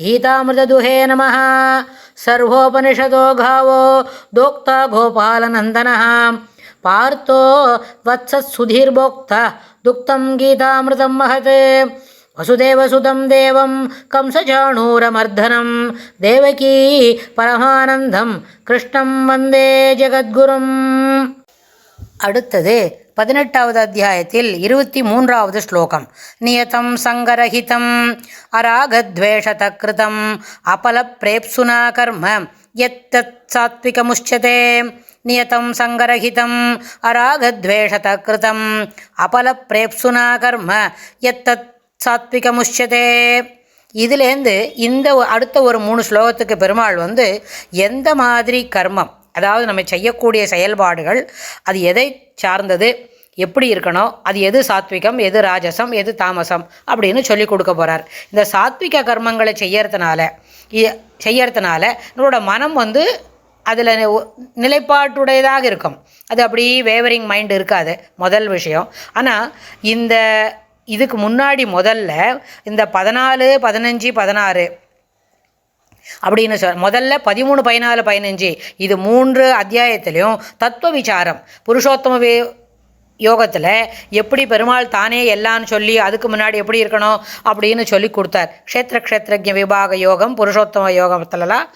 గీతామృతదుహే నమ సర్వోపనిషదో గావో దోక్త గోపాలనందన పార్థో వత్సత్సుధీర్భోక్త దుక్తం గీతామృతం మహత్ వసుదేవసుతం దేవం కంసచాణూరమర్ధనం దేవకీ పరమానందం కృష్ణం వందే జగద్గురుం அடுத்தது பதினெட்டாவது அத்தியாயத்தில் இருபத்தி மூன்றாவது ஸ்லோகம். நியதம் சங்கரஹிதம் அராகத்வேஷதகிருதம் அபலப்ரேப்சுனா கர்ம எத்தத் சாத்விகமுஷ்யதே. நியதம் சங்கரஹிதம் அராகத்வேஷதகிருதம் அபலப்ரேப்சுனா கர்ம எத்தத் சாத்விகமுஷ்யதே. இதுலேருந்து இந்த அடுத்த ஒரு மூணு ஸ்லோகத்துக்கு பெருமாள் வந்து எந்த மாதிரி கர்மம் அதாவது நம்ம செய்யக்கூடிய செயல்பாடுகள் அது எதை சார்ந்தது எப்படி இருக்கணும் அது எது சாத்விகம் எது ராஜசம் எது தாமசம் அப்படின்னு சொல்லி கொடுக்க போகிறார் இந்த சாத்விக கர்மங்களை செய்யறதுனால இ- செய்யறதுனால நம்மளோட மனம் வந்து அதில் நிலைப்பாட்டுடையதாக இருக்கும். அது அப்படி வேவரிங் மைண்ட் இருக்காது முதல் விஷயம். ஆனால் இந்த இதுக்கு முன்னாடி முதல்ல இந்த பதினாலு பதினஞ்சு பதினாறு அப்படின்னு சொல் முதல்ல பதிமூணு பதினாலு பதினஞ்சு இது மூன்று அத்தியாயத்திலையும் தத்துவ விசாரம் புருஷோத்தம வே யோகத்தில் எப்படி பெருமாள் தானே எல்லான்னு சொல்லி அதுக்கு முன்னாடி எப்படி இருக்கணும் அப்படின்னு சொல்லி கொடுத்தார். க்ஷேத்திர க்ஷேத்திரஜ விபாக யோகம் புருஷோத்தம யோகத்துலலாம்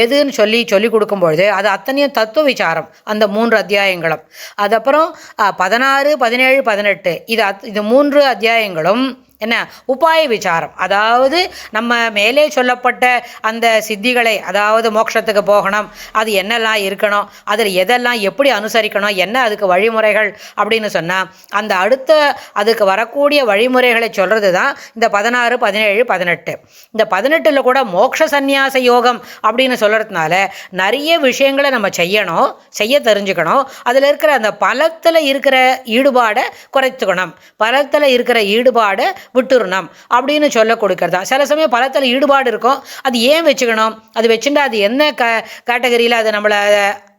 எதுன்னு சொல்லி சொல்லி கொடுக்கும்பொழுது அது அத்தனையும் தத்துவ விசாரம் அந்த மூன்று அத்தியாயங்களும். அதுக்கப்புறம் பதினாறு பதினேழு பதினெட்டு இது அத் இது மூன்று அத்தியாயங்களும் என்ன? உபாய விசாரம். அதாவது நம்ம மேலே சொல்லப்பட்ட அந்த சித்திகளை அதாவது மோட்சத்துக்கு போகணும். அது என்னெல்லாம் இருக்கணும்? அதில் எதெல்லாம் எப்படி அனுசரிக்கணும்? என்ன அதுக்கு வழிமுறைகள்? அப்படின்னு சொன்னால் அந்த அடுத்த அதுக்கு வரக்கூடிய வழிமுறைகளை சொல்கிறது தான் இந்த பதினாறு பதினேழு பதினெட்டு. இந்த பதினெட்டில் கூட மோட்ச சந்நியாச யோகம் அப்படின்னு சொல்கிறதுனால நிறைய விஷயங்களை நம்ம செய்யணும் செய்ய தெரிஞ்சுக்கணும். அதில் இருக்கிற அந்த பலத்தில் இருக்கிற ஈடுபாடை குறைத்துக்கணும். பலத்தில் இருக்கிற ஈடுபாடை விட்டுறணும் அப்படின்னு சொல்ல கொடுக்கறதா. சில சமயம் பழத்தில் ஈடுபாடு இருக்கும். அது ஏன் வச்சுக்கணும்? அது வச்சுட்டா அது என்ன க கேட்டகரியில் அதை நம்மளை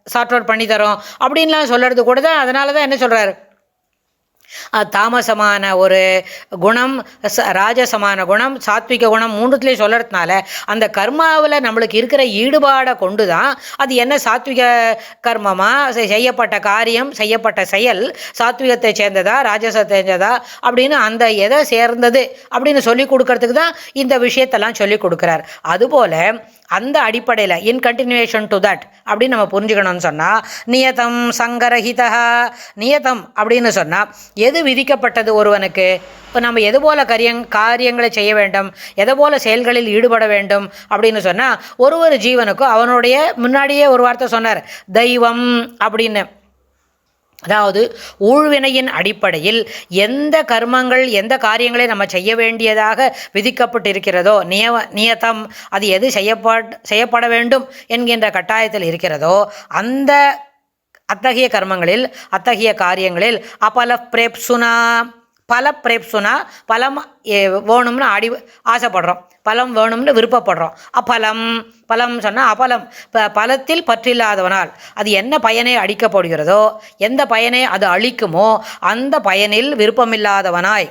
சார்ட் அவுட் பண்ணி தரும்? அப்படின்லாம் சொல்கிறது கூட தான் அதனால தான் என்ன சொல்கிறாரு தாமசமான ஒரு குணம் ச- ராஜசமான குணம் சாத்விக குணம் மூன்றுத்துலேயும் சொல்கிறதுனால அந்த கர்மாவில் நம்மளுக்கு இருக்கிற ஈடுபாடை கொண்டு தான் அது என்ன சாத்விக கர்மமா? செ- செய்யப்பட்ட காரியம் செய்யப்பட்ட செயல் சாத்விகத்தை சேர்ந்ததா ராஜசத்தை சேர்ந்ததா? அப்படின்னு அந்த எதை சேர்ந்தது அப்படின்னு சொல்லி கொடுக்கறதுக்கு தான் இந்த விஷயத்தெல்லாம் சொல்லி கொடுக்குறார். அதுபோல் அந்த அடிப்படையில் இன் கண்டினியூஷன் டு தட் அப்படின்னு நம்ம புரிஞ்சுக்கணும்னு சொன்னால் நியதம் சங்கரஹிதா நியதம் அப்படின்னு சொன்னால் எது விதிக்கப்பட்டது ஒருவனுக்கு? இப்போ நம்ம எது போல கரியங் காரியங்களை செய்ய வேண்டும்? எதை போல செயல்களில் ஈடுபட வேண்டும்? அப்படின்னு சொன்னால் ஒரு ஒரு ஜீவனுக்கும் அவனுடைய முன்னாடியே ஒரு வார்த்தை சொன்னார் தெய்வம் அப்படின்னு. அதாவது ஊழ்வினையின் அடிப்படையில் எந்த கர்மங்கள் எந்த காரியங்களை நம்ம செய்ய வேண்டியதாக விதிக்கப்பட்டிருக்கிறதோ நியம நியத்தம் அது எது செய்யப்பட் செய்யப்பட வேண்டும் என்கின்ற கட்டாயத்தில் இருக்கிறதோ அந்த அத்தகைய கர்மங்களில் அத்தகைய காரியங்களில் அபல பிரேப்சுனா பல பிரேப்சுனா பலம் ஏ, வேணும்னு ஆடி ஆசைப்படுறோம். பலம் வேணும்னு விருப்பப்படுறோம். அப்பலம் பலம் சொன்னால் அபலம் இப்போ பலத்தில் பற்றில்லாதவனால் அது என்ன பயனை அழிக்கப்படுகிறதோ எந்த பயனை அது அழிக்குமோ அந்த பயனில் விருப்பமில்லாதவனாய்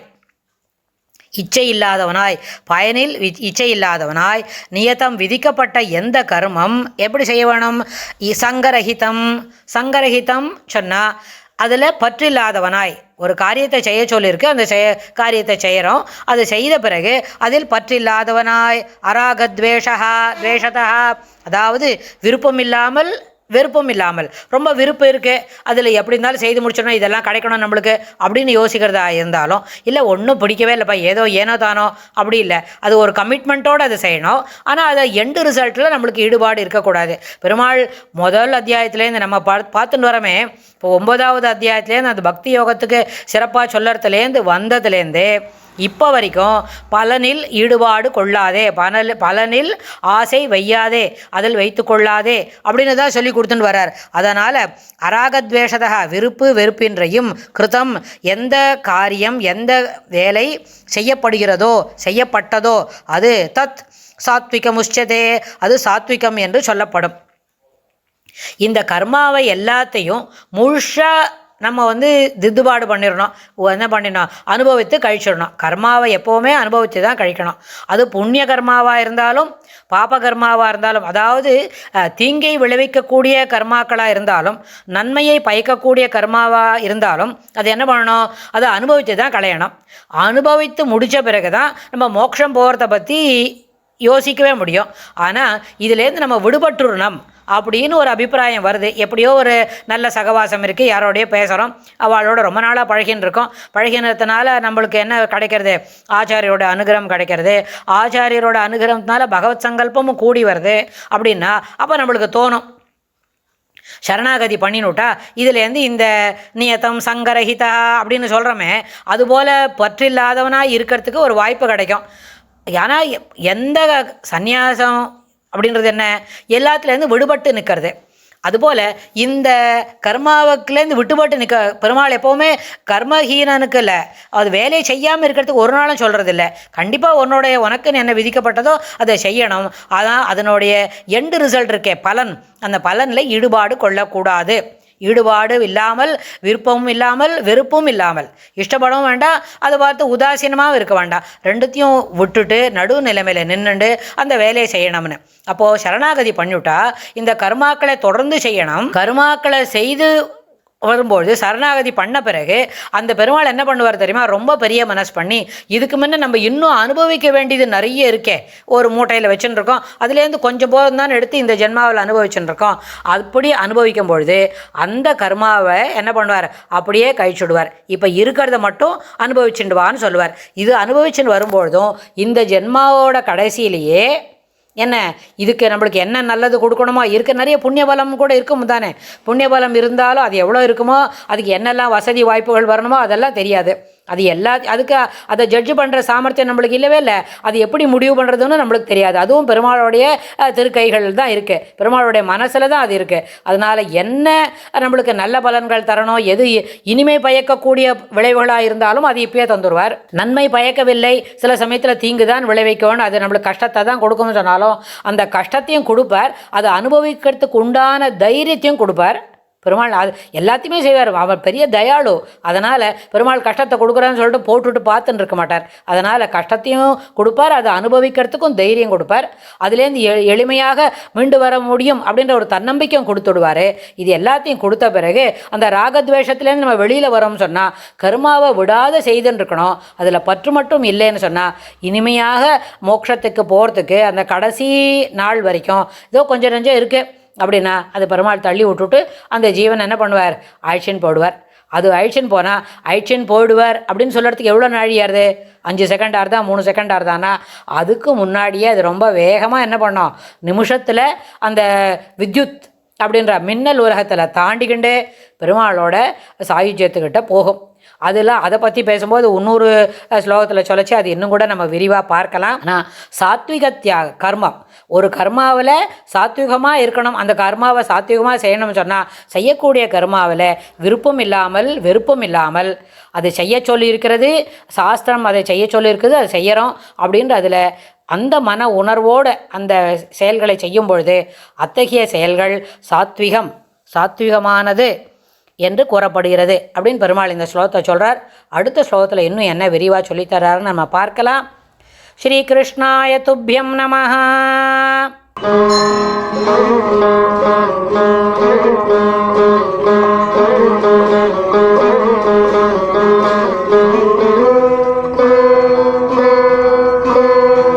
இச்சை இல்லாதவனாய் பயனில் இச்சை இல்லாதவனாய் நியத்தம் விதிக்கப்பட்ட எந்த கர்மம் எப்படி செய்ய வேணும்? இ- சங்கரஹிதம் சங்கரஹிதம் சொன்னால் அதில் பற்றில்லாதவனாய் ஒரு காரியத்தை செய்ய சொல்லியிருக்கு. அந்த செய காரியத்தை செய்கிறோம் அது செய்த பிறகு அதில் பற்றில்லாதவனாய் அராகத்வேஷா துவேஷதா அதாவது விருப்பமில்லாமல் விருப்பம் இல்லாமல். ரொம்ப விருப்பம் இருக்குது அதில் எப்படி இருந்தாலும் செய்து முடிச்சோன்னா இதெல்லாம் கிடைக்கணும் நம்மளுக்கு அப்படின்னு யோசிக்கிறதா இருந்தாலும் இல்லை ஒன்றும் பிடிக்கவே இல்லைப்பா ஏதோ ஏனோ தானோ அப்படி இல்லை. அது ஒரு கமிட்மெண்ட்டோடு அதை செய்யணும். ஆனால் அதை எண்டு ரிசல்ட்டில் நம்மளுக்கு ஈடுபாடு இருக்கக்கூடாது. பெருமாள் முதல் அத்தியாயத்துலேருந்து நம்ம பா பார்த்துட்டு வரமே இப்போ ஒம்பதாவது அத்தியாயத்துலேருந்து அந்த பக்தி யோகத்துக்கு சிறப்பாக சொல்லறதுலேருந்து வந்ததுலேருந்து இப்போ வரைக்கும் பலனில் ஈடுபாடு கொள்ளாதே பலனில் பலனில் ஆசை வையாதே அதில் வைத்து கொள்ளாதே அப்படின்னு தான் சொல்லி கொடுத்துன்னு வர்றார். அதனால் அராகத்வேஷதா விருப்பு வெறுப்பின்றையும் கிருதம் எந்த காரியம் எந்த வேலை செய்யப்படுகிறதோ செய்யப்பட்டதோ அது தத் சாத்விகமுஷ்டதே அது சாத்விகம் என்று சொல்லப்படும். இந்த கர்மாவை எல்லாத்தையும் முழுஷாக நம்ம வந்து திட்டுபாடு பண்ணிடணும். என்ன பண்ணிடணும்? அனுபவித்து கழிச்சிடணும். கர்மாவை எப்போவுமே அனுபவித்து தான் கழிக்கணும். அது புண்ணிய கர்மாவாக இருந்தாலும் பாப கர்மாவாக இருந்தாலும் அதாவது தீங்கை விளைவிக்கக்கூடிய கர்மாக்களாக இருந்தாலும் நன்மையை பயக்கக்கூடிய கர்மாவாக இருந்தாலும் அது என்ன பண்ணணும்? அதை அனுபவித்து தான் களையணும். அனுபவித்து முடித்த பிறகு தான் நம்ம மோட்சம் போகிறத பற்றி யோசிக்கவே முடியும். ஆனால் இதுலேருந்து நம்ம விடுபட்டுறணும். அப்படின்னு ஒரு அபிப்பிராயம் வருது. எப்படியோ ஒரு நல்ல சகவாசம் இருக்குது யாரோடய பேசுகிறோம் அவளோட ரொம்ப நாளாக பழகின்னு இருக்கோம். பழகினதுனால நம்மளுக்கு என்ன கிடைக்கிறது? ஆச்சாரியோட அனுகிரகம் கிடைக்கிறது. ஆச்சாரியரோட அனுகிரகத்தினால பகவத் சங்கல்பமும் கூடி வருது அப்படின்னா அப்போ நம்மளுக்கு தோணும். சரணாகதி பண்ணினுட்டா இதுலேருந்து இந்த நியத்தம் சங்கரஹிதா அப்படின்னு சொல்கிறோமே அதுபோல் பற்றில்லாதவனாக இருக்கிறதுக்கு ஒரு வாய்ப்பு கிடைக்கும். ஏன்னா எந்த சந்நியாசம் அப்படின்றது என்ன? எல்லாத்துலேருந்து விடுபட்டு நிற்கிறது அதுபோல் இந்த கர்மாவுக்குலேருந்து விட்டுபட்டு நிற்க பெருமாள் எப்போவுமே கர்மஹீனனுக்கு இல்லை. அது வேலையை செய்யாமல் இருக்கிறதுக்கு ஒரு நாளும் சொல்கிறது இல்லை. கண்டிப்பாக உன்னுடைய உனக்குன்னு என்ன விதிக்கப்பட்டதோ அதை செய்யணும். அதான் அதனுடைய எண்டு ரிசல்ட் இருக்கே பலன். அந்த பலனில் ஈடுபாடு கொள்ளக்கூடாது. ஈடுபாடு இல்லாமல் விருப்பமும் இல்லாமல் வெறுப்பும் இல்லாமல். இஷ்டப்படவும் வேண்டாம் அதை பார்த்து உதாசீனமாகவும் இருக்க வேண்டாம். ரெண்டுத்தையும் விட்டுட்டு நடு நிலைமையில் நின்றுண்டு அந்த வேலையை செய்யணும்னு. அப்போது சரணாகதி பண்ணிவிட்டா இந்த கர்மாக்களை தொடர்ந்து செய்யணும். கர்மாக்களை செய்து வரும்போது சரணாகதி பண்ண பிறகு அந்த பெருமாள் என்ன பண்ணுவார் தெரியுமா? ரொம்ப பெரிய மனசு பண்ணி இதுக்கு முன்னே நம்ம இன்னும் அனுபவிக்க வேண்டியது நிறைய இருக்கே. ஒரு மூட்டையில் வச்சுன்னு இருக்கோம் அதுலேருந்து கொஞ்சம் போதும் தான் எடுத்து இந்த ஜென்மாவில் அனுபவிச்சுன்னு இருக்கோம் அப்படி அனுபவிக்கும் பொழுது அந்த கர்மாவை என்ன பண்ணுவார்? அப்படியே கழிச்சுடுவார் இப்போ இருக்கிறத மட்டும் அனுபவிச்சுடுவான்னு சொல்லுவார். இது அனுபவிச்சுன்னு வரும்பொழுதும் இந்த ஜென்மாவோட கடைசியிலேயே என்ன? இதுக்கு நம்மளுக்கு என்ன நல்லது கொடுக்கணுமோ? இருக்க நிறைய புண்ணியபலம் கூட இருக்கும் தானே. புண்ணிய பலம் இருந்தாலும் அது எவ்வளோ இருக்குமோ? அதுக்கு என்னெல்லாம் வசதி வாய்ப்புகள் வரணுமோ? அதெல்லாம் தெரியாது. அது எல்லா அதுக்கு அதை ஜட்ஜ் பண்ணுற சாமர்த்தியம் நம்மளுக்கு இல்லவே இல்லை. அது எப்படி முடிவு பண்ணுறதுன்னு நம்மளுக்கு தெரியாது. அதுவும் பெருமாளுடைய திருக்கைகள் தான் இருக்குது பெருமாளுடைய மனசில் தான் அது இருக்குது அதனால் என்ன நம்மளுக்கு நல்ல பலன்கள் தரணும் எது இ- இனிமை பயக்கக்கூடிய விளைவுகளாக இருந்தாலும் அது இப்பயே தந்துடுவார் நன்மை பயக்கவில்லை சில சமயத்தில் தீங்கு தான் விளைவிக்கணும் அது நம்மளுக்கு கஷ்டத்தை தான் கொடுக்கணும்னு சொன்னாலும் அந்த கஷ்டத்தையும் கொடுப்பார். அதை அனுபவிக்கிறதுக்கு உண்டான தைரியத்தையும் கொடுப்பார். பெருமாள் அது எல்லாத்தையுமே செய்வார். அவர் பெரிய தயாளு. அதனால் பெருமாள் கஷ்டத்தை கொடுக்குறான்னு சொல்லிட்டு போட்டுட்டு பார்த்துன்னு இருக்க மாட்டார். அதனால் கஷ்டத்தையும் கொடுப்பார். அதை அனுபவிக்கிறதுக்கும் தைரியம் கொடுப்பார். அதுலேருந்து எ எளிமையாக மீண்டு வர முடியும் அப்படின்ற ஒரு தன்னம்பிக்கையும் கொடுத்துடுவார். இது எல்லாத்தையும் கொடுத்த பிறகு அந்த ராகத்வேஷத்துலேருந்து நம்ம வெளியில் வரோம்னு சொன்னால் கர்மாவை விடாத செய்துன்னு இருக்கணும். அதில் பற்று மட்டும் இல்லைன்னு சொன்னால் இனிமையாக மோட்சத்துக்கு போகிறதுக்கு அந்த கடைசி நாள் வரைக்கும் ஏதோ கொஞ்சம் நெஞ்சம் இருக்குது அப்படின்னா அது பெருமாள் தள்ளி விட்டுட்டு அந்த ஜீவன் என்ன பண்ணுவார்? அழிச்சின்னு போடுவார். அது அழிச்சின்னு போனால் அழிச்சின்னு போயிடுவார் அப்படின்னு சொல்கிறதுக்கு எவ்வளோ நாழியாருது அஞ்சு செகண்ட் ஆறுதா மூணு செகண்ட் ஆறுதானா அதுக்கு முன்னாடியே அது ரொம்ப வேகமாக என்ன பண்ணோம்? நிமிஷத்தில் அந்த வித்யுத் அப்படின்ற மின்னல் உலகத்தில் தாண்டிக்கிண்டே பெருமாளோட சாயுஜ்யத்துக்கிட்ட போகும். அதில் அதை பற்றி பேசும்போது இன்னொரு ஸ்லோகத்தில் சொல்லச்சு. அது இன்னும் கூட நம்ம விரிவாக பார்க்கலாம். ஆனால் சாத்விக தியாக கர்மம் ஒரு கர்மாவில் சாத்விகமாக இருக்கணும். அந்த கர்மாவை சாத்விகமாக செய்யணும்னு சொன்னால் செய்யக்கூடிய கர்மாவில் விருப்பம் இல்லாமல் வெறுப்பும் இல்லாமல் அது செய்ய சொல்லியிருக்கிறது. சாஸ்திரம் அதை செய்ய சொல்லியிருக்குது. அதை செய்கிறோம் அப்படின்ற அதில் அந்த மன உணர்வோடு அந்த செயல்களை செய்யும் பொழுது அத்தகைய செயல்கள் சாத்விகம் சாத்விகமானது. என்று கூறப்படுகிறது அப்படின்னு பெருமாள் இந்த ஸ்லோகத்தை சொல்கிறார் அடுத்த ஸ்லோகத்தில் இன்னும் என்ன விரிவாக சொல்லித்தராருன்னு நம்ம பார்க்கலாம். ஸ்ரீ கிருஷ்ணாய துப்பியம் நம